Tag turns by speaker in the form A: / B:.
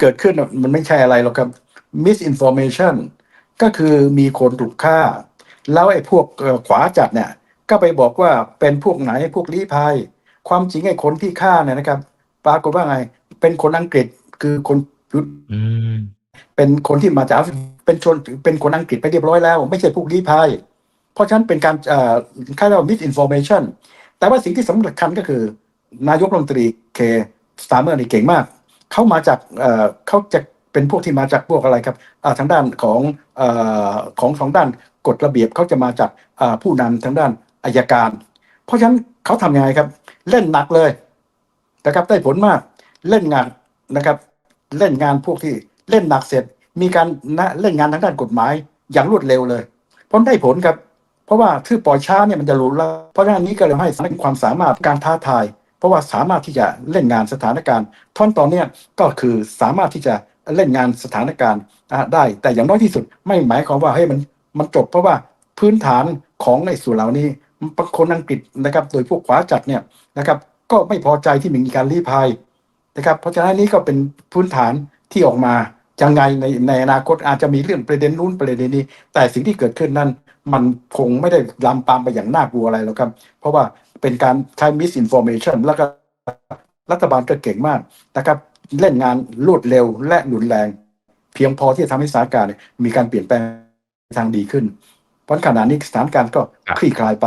A: เกิดขึ้นน่ะมันไม่ใช่อะไรหรอกครับ misinformation ก็คือมีคนถูกฆ่า แล้วไอ้พวกเอ่อขวาจัดเนี่ยก็ไปบอกว่าเป็นพวกไหนพวกลี้ภัย ความจริงไอ้คนที่ฆ่าเนี่ยนะครับ ปรากฏว่าไง เป็นคนอังกฤษคือคน
B: อืม
A: เป็นคนที่มาจากแอฟริกาเป็นชนเป็นคนอังกฤษไปเรียบร้อยแล้ว ไม่ใช่พวกลี้ภัย เพราะฉะนั้นเป็นการเอ่อค่าเรียกว่า misinformation แต่ว่าสิ่งที่สำคัญก็คือ นายกรัฐมนตรีเคสตาร์เมอร์นี่เก่งมาก เขามาจากเขาจะเป็นพวกที่มาจากพวกอะไรครับทางด้านของอของสองด้านกฎระเบียบเขาจะมาจากผู้นำทางด้านอายการ เพราะฉะนั้นเขาทำยังไงครับ เล่นหนักเลยนะครับได้ผลมากเล่นงานนะครับ เล่นงานพวกที่เล่นหนักเสร็จ มีการนะเล่นงานทางด้านกฎหมายอย่างรวดเร็วเลยเพราะได้ผลครับ เพราะว่าถ้าปล่อยช้าเนี่ยมันจะหลุดแล้วเพราะฉะนั้นนี้ก็เลยให้ความสามารถการท้าทาย เพราะว่าสามารถที่จะเล่นงานสถานการณ์ท่อนตอนนี้ก็คือสามารถที่จะเล่นงานสถานการณ์ได้ แต่อย่างน้อยที่สุดไม่หมายความว่าให้ยมันมันจบเพราะว่าพื้นฐานของในส่วนเหล่านี้คนอังกฤษนะครับ โดยพวกขวาจัดเนี่ยนะครับ ก็ไม่พอใจที่มีการลี้ภัยนะครับ เพราะฉะนั้นนี่ก็เป็นพื้นฐานที่ออกมายังไงในในอนาคตอาจจะมีเรื่องประเด็นนู้นประเด็นนี้ แต่สิ่งที่เกิดขึ้นนั้น มันคงไม่ได้ลามปามไปอย่างน่ากลัวอะไรหรอกครับ เพราะว่า เป็นการใช้ misinformation แล้วก็รัฐบาลก็เก่งมากนะครับ เล่นงานรวดเร็วและรุนแรง เพียงพอที่จะทำให้สถานการณ์เนี่ยมีการเปลี่ยนแปลงทางดีขึ้น เพราะขณะนี้สถานการณ์ก็
B: ครับ
A: คลี่คลายไป